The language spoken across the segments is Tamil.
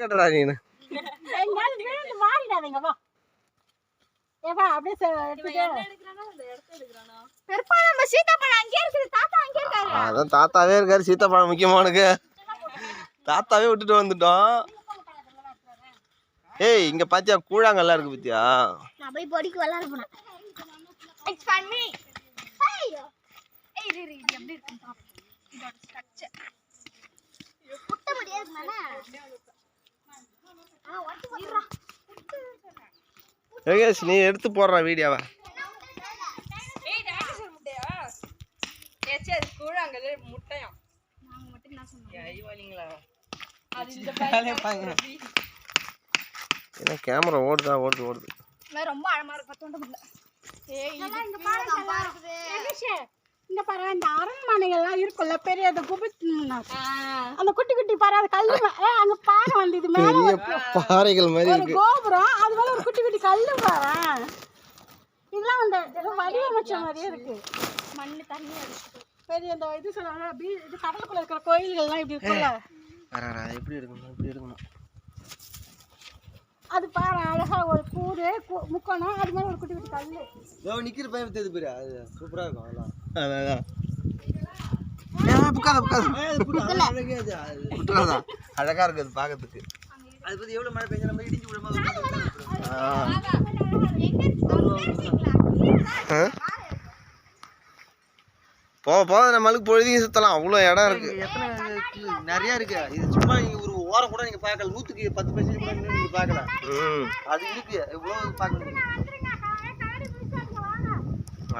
கேட்டடா நீனு? அதான் தாத்தாவே இருக்காரு சீத்தாப்பழம் முக்கியமானுக்கு தாத்தாவே விட்டுட்டு வந்துட்டோம். ஏய் இங்க பாத்தியா கூழாங்கல்லாம் இருக்கு பாத்தியா? நான் போய் பொடிக்கு விளையாட இட்ஸ் ஐயோ. ஏய் இது எப்படி இருக்கு இதோட ஸ்ட்ரக்சர் முடியாது யோகேஷ் நீ எடுத்து போடுற வீடியோவை. என்ன கேமரா ஓடுதா ஓடுது ஓடுது. நான் ரொம்ப அழமா இருக்கு ஏய் இங்க பாருங்க இங்க பாரு இந்த அரண்மனைகள்லாம் இருக்குல்ல பெரிய அந்த குபித் அந்த குட்டி குட்டி பாரு அது ஏ அங்க பானை வந்தது மேல பெரிய பாறைகள் மாதிரி ஒரு இருக்கு. கோபுரம் அது மேல ஒரு குட்டி குட்டி கல்லு பாரு. இதெல்லாம் அந்த வடிவமைச்ச மாதிரியே இருக்கு. மண்ணு தண்ணி அடிச்சுட்டு. பெரிய இந்த இது சொல்லுவாங்க பீ இது கடலுக்குள்ள இருக்கிற கோயில்கள்லாம் இப்படி இருக்குல்ல அடடா, எப்படி எடுக்கணும் எப்படி எடுக்கணும்? அது பாரு அழகா ஒரு கூடு கு- முக்கோணம் அது மேல ஒரு குட்டி குட்டி கல்லு. இதோ நிக்கிற பையன் தெரியுது பாரு அது சூப்பரா இருக்கும் அதெல்லாம். அதான் புக்காத புக்காத அழகே அது அது இருக்கு அது பத்தி எவ்வளவு மழை பெஞ்ச நம்ம இடிஞ்சு. ஆ? போக போக நம்மளுக்கு பொழுதிங்க சுத்தலாம் அவ்வளோ இடம் இருக்கு? நிறைய இருக்கு இது சும்மா நீங்க ஒரு ஓரம் கூட நீங்க பார்க்கல நூத்துக்கு பத்து பைசா கூட நீங்க பார்க்கலாம் ம் அது இருக்கு இவ்வளவு பார்க்க முடியும்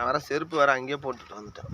நான் வேற செருப்பு வேற அங்கேயே போட்டுட்டு வந்துட்டேன்.